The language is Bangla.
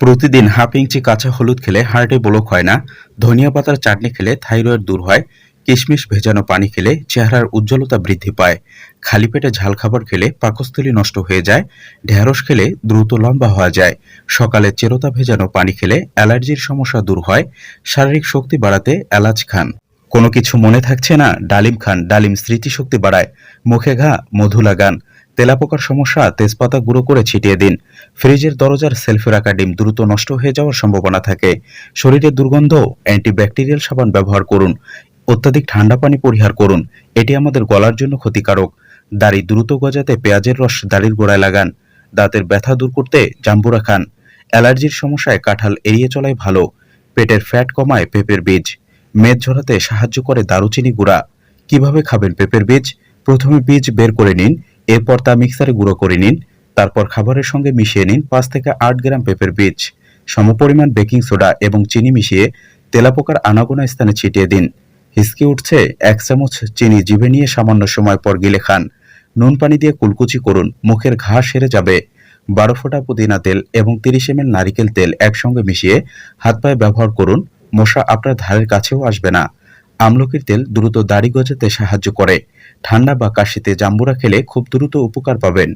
প্রতিদিন হাফ ইঞ্চি কাঁচা হলুদ খেলে হার্টে ব্লক হয় না, ধনিয়া পাতার চাটনি খেলে থাইরয়েড দূর হয়, কিশমিশ ভেজানো পানি খেলে চেহারার উজ্জ্বলতা বৃদ্ধি পায়, খালি পেটে ঝাল খাবার খেলে পাকস্থলী নষ্ট হয়ে যায়, ঢেঁড়স খেলে দ্রুত লম্বা হওয়া যায়, সকালে চেরোতা ভেজানো পানি খেলে অ্যালার্জির সমস্যা দূর হয়, শারীরিক শক্তি বাড়াতে এলাচ খান। কোনো কিছু মনে থাকছে না? ডালিম খান, ডালিম স্মৃতিশক্তি বাড়ায়, মুখে ঘা মধু লাগান তেলাপোকার সমস্যা, তেজপাতা গুঁড়ো করে ছিটিয়ে দিন। ফ্রিজের দরজার সেলফে রাখা ডিম দ্রুত নষ্ট হয়ে যাওয়ার সম্ভাবনা থাকে। শরীরে দুর্গন্ধ, অ্যান্টিব্যাকটেরিয়াল সাবান ব্যবহার করুন। অত্যাধিক ঠান্ডা পানি পরিহার করুন। এটি আমাদের গলার জন্য ক্ষতিকারক। দাড়ি দ্রুত গজাতে পেঁয়াজের রস দাড়ির গোড়ায় লাগান। দাঁতের ব্যথা দূর করতে জাম্বুরা খান অ্যালার্জির সমস্যায় কাঁঠাল এড়িয়ে চলাই ভালো। পেটের ফ্যাট কমায় পেঁপের বীজ। মেদ ঝরাতে সাহায্য করে দারুচিনি গুঁড়া। কীভাবে খাবেন পেঁপের বীজ? প্রথমে বীজ বের করে নিন। এরপর তা মিক্সারে গুঁড়ো করে নিন, তারপর খাবারের সঙ্গে মিশিয়ে নিন পাঁচ থেকে আট গ্রাম পেঁপের বীজ। সমপরিমাণ বেকিং সোডা এবং চিনি মিশিয়ে তেলাপোকার আনাগোনা স্থানে ছিটিয়ে দিন। হিসকে উঠছে এক চামচ চিনি জিভে নিয়ে সামান্য সময় পর গিলে খান। নুন পানি দিয়ে কুলকুচি করুন, মুখের ঘা সেরে যাবে। বারো ফোঁটা পুদিনা তেল এবং তিরিশ এম নারিকেল তেল একসঙ্গে মিশিয়ে হাত পায়ে ব্যবহার করুন, মশা আপনার ধারের কাছেও আসবে না। আমলকির তেল দ্রুত দাড়ি গজাতে সাহায্য করে। ঠান্ডা বা কাশিতে জাম্বুরা খেলে খুব দ্রুত উপকার পাবেন।